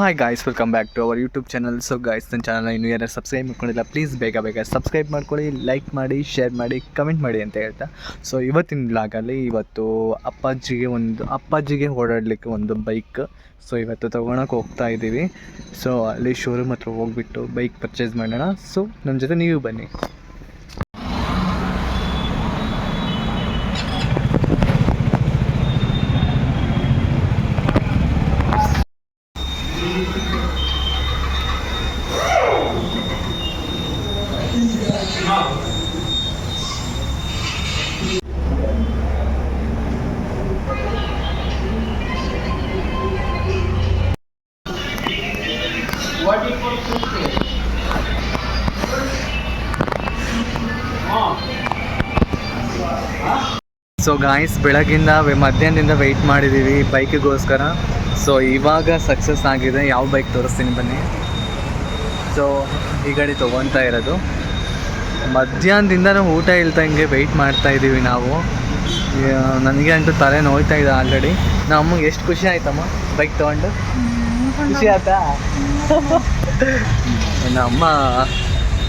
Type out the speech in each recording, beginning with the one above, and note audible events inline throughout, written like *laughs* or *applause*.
Hi guys welcome back to our YouTube channel so guys ನನ್ನ channel ಇನ್ನು ಯಾರು subscribe ಮಾಡ್ಕೊಂಡಿಲ್ಲ ಪ್ಲೀಸ್ ಬೇಗ ಬೇಗ ಸಬ್ಸ್ಕ್ರೈಬ್ ಮಾಡ್ಕೊಳ್ಳಿ ಲೈಕ್ ಮಾಡಿ ಶೇರ್ ಮಾಡಿ ಕಮೆಂಟ್ ಮಾಡಿ ಅಂತ ಹೇಳ್ತಾ. ಸೊ ಇವತ್ತಿನ ಬ್ಲಾಗಲ್ಲಿ ಇವತ್ತು ಅಪ್ಪಾಜಿಗೆ ಒಂದು, ಅಪ್ಪಾಜಿಗೆ ಓಡಾಡಲಿಕ್ಕೆ ಒಂದು ಬೈಕ್ ಸೊ ಇವತ್ತು ತೊಗೊಳಕ್ಕೆ ಹೋಗ್ತಾ ಇದ್ದೀವಿ ಸೊ ಅಲ್ಲಿ ಶೋರೂಮ್ ಹತ್ರ ಹೋಗ್ಬಿಟ್ಟು ಬೈಕ್ ಪರ್ಚೇಸ್ ಮಾಡೋಣ. ಸೊ ನಮ್ಮ ಜೊತೆ ನೀವು ಬನ್ನಿ. ಸೊ ಗಾಯ್ಸ್ ಬೆಳಗಿಂದ ಮಧ್ಯಾಹ್ನದಿಂದ ವೆಯ್ಟ್ ಮಾಡಿದ್ದೀವಿ ಬೈಕಿಗೋಸ್ಕರ ಸೊ ಇವಾಗ ಸಕ್ಸಸ್ ಆಗಿದೆ. ಯಾವ ಬೈಕ್ ತೋರಿಸ್ತೀನಿ ಬನ್ನಿ. ಸೊ ಈ ಗಾಡಿ ತೊಗೊತಾ ಇರೋದು. ಮಧ್ಯಾಹ್ನದಿಂದ ನಾವು ಊಟ ಇಲ್ದಂಗೆ ವೆಯ್ಟ್ ಮಾಡ್ತಾ ಇದ್ದೀವಿ ನಾವು. ನನಗೆ ಅಂತೂ ತಲೆ ನೋಯ್ತಾ ಇದೆ ಆಲ್ರೆಡಿ ನಮ್ಮ ಎಷ್ಟು ಖುಷಿ ಆಯ್ತಮ್ಮ ಬೈಕ್ ತೊಗೊಂಡು? ಖುಷಿ ಆಯ್ತಾ? *laughs* ನಮ್ಮ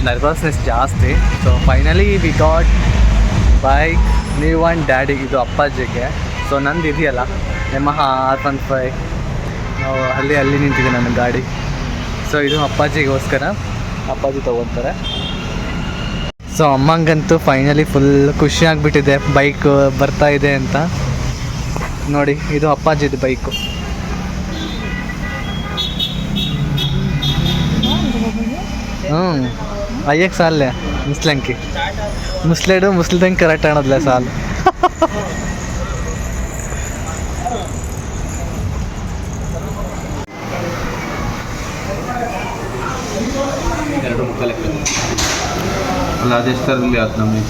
ನರ್ವಸ್ನೆಸ್ ಜಾಸ್ತಿ. So finally we got bike ನೀವು ಆ್ಯಂಡ್ ಡ್ಯಾಡಿ ಇದು ಅಪ್ಪಾಜಿಗೆ. ಸೊ ನಂದು ಇದೆಯಲ್ಲ ಯಮಹ ಆರ್ ಒನ್ ಫೈ ಅಲ್ಲಿ ಅಲ್ಲಿ ನಿಂತಿದೆ ನನ್ನ ಗಾಡಿ. ಸೊ ಇದು ಅಪ್ಪಾಜಿಗೋಸ್ಕರ ಅಪ್ಪಾಜಿ ತೊಗೊತಾರೆ. ಸೊ ಅಮ್ಮಂಗಂತೂ ಫೈನಲಿ ಫುಲ್ ಖುಷಿ ಆಗಿಬಿಟ್ಟಿದೆ. ಬೈಕ್ ಬರ್ತಾ ಇದೆ ಅಂತ. ನೋಡಿ, ಇದು ಅಪ್ಪಾಜಿದು ಬೈಕು ಹ್ಞೂ ಅಯ್ಯಕ್ಕೆ ಸಾಲೆ ಮುಸ್ಲಂಕಿ ಮುಸ್ಲೇಡು ಮುಸ್ಲಿದಂಗೆ ಕರೆಕ್ಟ್ ಅನ್ನೋದ್ಲೆ ಸಾಲು ಎರಡು ಮುಕ್ಕಲಕ್ಕೆ ಅಲ್ಲ ಅದೆಷ್ಟರಲ್ಲಿ ಅದು ನಮಗೆ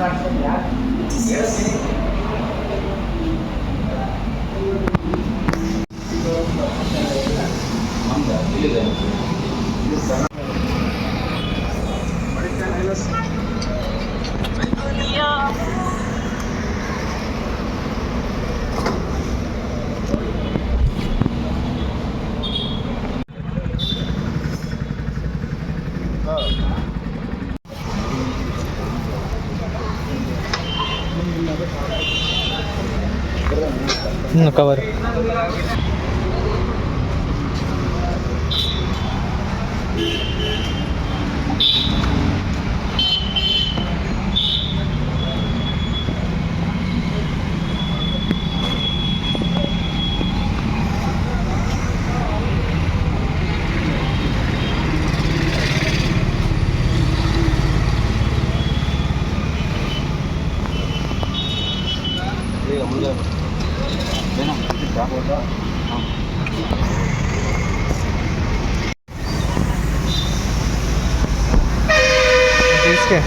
başladılar. Yarın senin ಹ್ಞೂ cover इसके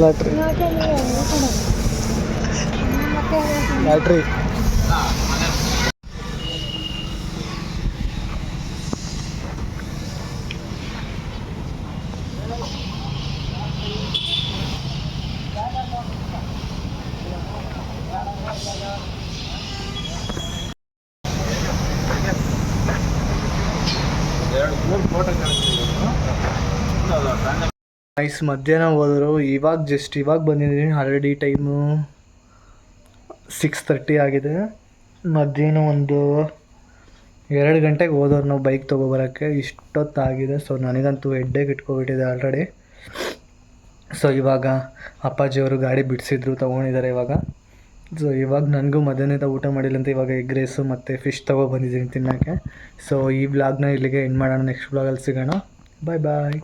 Lottery. Lottery. ಐಸ್ ಮಧ್ಯಾಹ್ನ ಹೋದರು. ಇವಾಗ ಜಸ್ಟ್ ಇವಾಗ ಬಂದಿದ್ದೀನಿ. ಆಲ್ರೆಡಿ ಟೈಮು ಸಿಕ್ಸ್ ತರ್ಟಿ ಆಗಿದೆ. ಮಧ್ಯಾಹ್ನ ಒಂದು ಎರಡು ಗಂಟೆಗೆ ಹೋದವ್ರು ನಾವು ಬೈಕ್ ತೊಗೊಬರೋಕ್ಕೆ ಇಷ್ಟೊತ್ತಾಗಿದೆ. ಸೊ ನನಗಂತೂ ಹೆಡ್ಡೇಗೆ ಇಟ್ಕೊಬಿಟ್ಟಿದೆ ಆಲ್ರೆಡಿ ಸೊ ಇವಾಗ ಅಪ್ಪಾಜಿಯವರು ಗಾಡಿ ಬಿಡಿಸಿದ್ರು, ತೊಗೊಂಡಿದ್ದಾರೆ ಇವಾಗ. ಸೊ ಇವಾಗ ನನಗೂ ಮಧ್ಯಾಹ್ನದ ಊಟ ಮಾಡಿಲ್ಲ ಅಂತ ಇವಾಗ ಎಗ್ ರೈಸು ಮತ್ತು ಫಿಶ್ ತೊಗೊಬಂದಿದ್ದೀನಿ ತಿನ್ನೋಕ್ಕೆ. ಸೊ ಈ ವ್ಲಾಗ್ನ ಇಲ್ಲಿಗೆ ಎಂಡ್ ಮಾಡೋಣ. ನೆಕ್ಸ್ಟ್ ಬ್ಲಾಗಲ್ಲಿ ಸಿಗೋಣ. ಬಾಯ್ ಬಾಯ್